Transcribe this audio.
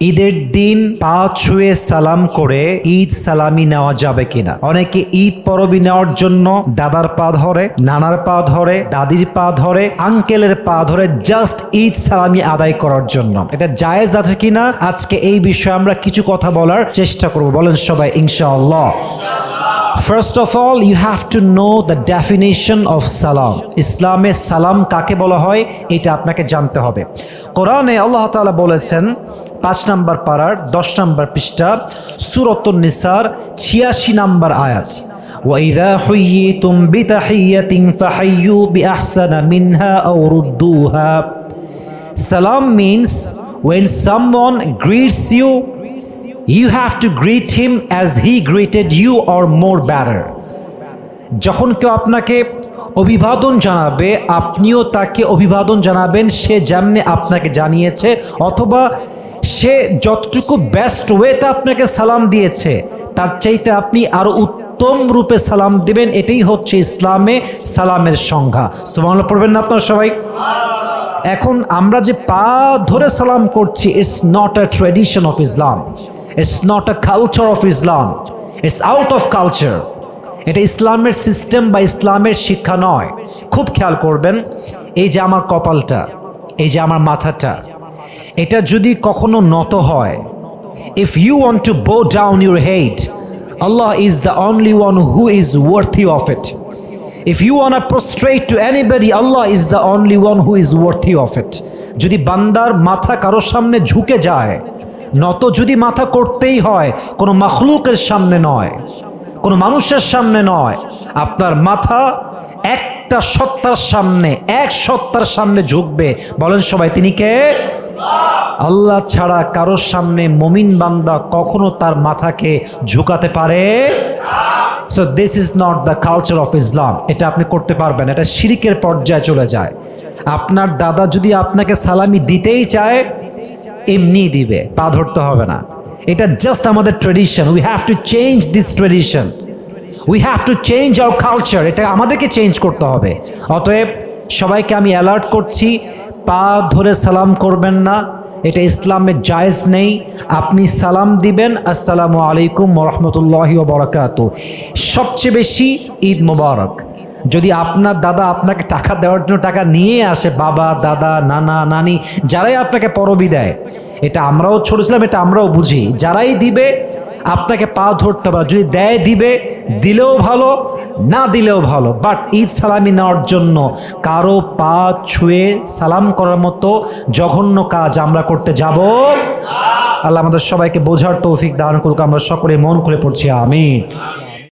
ঈদের দিন পা ছুঁয়ে সালাম করে ঈদ সালামি নেওয়া যাবে কিনা? অনেকে ঈদ পরবি নেওয়ার জন্য দাদার পা ধরে, নানার পা ধরে, দাদির পা ধরে, আঙ্কেলের পা ধরে জাস্ট ঈদ সালামি আদায় করার জন্য। এটা জায়েজ আছে কিনা? আজকে এই বিষয়ে আমরা কিছু কথা বলার চেষ্টা করব। বলেন সবাই, ইনশাআল্লাহ। First of all you have to know the definition of সালাম ইসলামে সালাম কাকে বলা হয়? এটা আপনাকে জানতে হবে। কোরআনে আল্লাহ তাআলা বলেছেন পাঁচ নাম্বার পাড়ার দশ নাম্বার পৃষ্ঠা সুরতুন নিসার ছিয়াশি নাম্বার আয়াত وإذا حييتم بتحية فحيوا بأحسن منها أو ردوها Salam means when someone greets you you have to greet him as he greeted you or more better যখন কেউ আপনাকে অভিবাদন জানাবে আপনিও তাকে অভিবাদন জানাবেন সে যেমনি আপনাকে জানিয়েছে অথবা সে যতটুকু বেস্ট ওয়েতে আপনাকে সালাম দিয়েছে, তার চাইতে আপনি আরও উত্তম রূপে সালাম দিবেন, এটাই হচ্ছে ইসলামে সালামের সংজ্ঞা। সুবহানাল্লাহ, পড়বেন না আপনারা সবাই? এখন আমরা যে পা ধরে সালাম করছি it's not a tradition of Islam it's not a culture of Islam it's out of culture এটা ইসলামের সিস্টেম বা ইসলামের শিক্ষা নয়। খুব খেয়াল করবেন, এই যে আমার কপালটা, এই যে আমার মাথাটা এটা যদি কখনো নত হয় if you want to bow down your head Allah is the only one who is worthy of it If you want to prostrate to anybody, Allah is the only one who is worthy of it. যদি বান্দার মাথা কারোর সামনে ঝুঁকে যায় নত যদি মাথা করতেই হয় কোনো মখলুকের সামনে নয় কোনো মানুষের সামনে নয় আপনার মাথা একটা সত্তার সামনে এক সত্তার সামনে ঝুঁকবে। বলেন সবাই তিনি কে? আল্লাহ ছাড়া কারোর সামনে মমিন বান্দা কখনো তার মাথাকে ঝুঁকাতে পারে? So this is not the culture of Islam এটা আপনি করতে পারবেন। এটা শিরিকের পর্যায়ে চলে যায়। আপনার দাদা যদি আপনাকে সালামি দিতেই চায়, এমনি দিবে। পা ধরতে হবে না। এটা জাস্ট আমাদের tradition we have to change this tradition we have to change our culture এটা আমাদেরকে চেঞ্জ করতে হবে। অতএব সবাইকে আমি অ্যালার্ট করছি পা ধরে সালাম করবেন না। এটা ইসলামের জায়েজ নেই। আপনি সালাম দিবেন। আসসালামু আলাইকুম রহমতুল্লাহি বরকাত। সবচেয়ে বেশি ঈদ মোবারক। যদি আপনার দাদা আপনাকে টাকা দেওয়ার জন্য টাকা নিয়ে আসে, বাবা, দাদা, নানা, নানি, যারাই আপনাকে পরবি দেয়, এটা আমরাও ছোট ছিলাম, এটা আমরাও বুঝি। যারাই দিবে, আপনাকে পা ধরতে পারে। যদি দেয়, দিবে, দিলেও ভালো। না দিলেও ভালো বাট ঈদ সালামি নেওয়ার জন্য কারও পা ছুঁয়ে সালাম করার মতো জঘন্য কাজ আমরা করতে যাব। আল্লাহ আমাদের সবাইকে বোঝার তৌফিক দান করুক, আমরা সকলে মন খুলে পড়ছি, আমিন।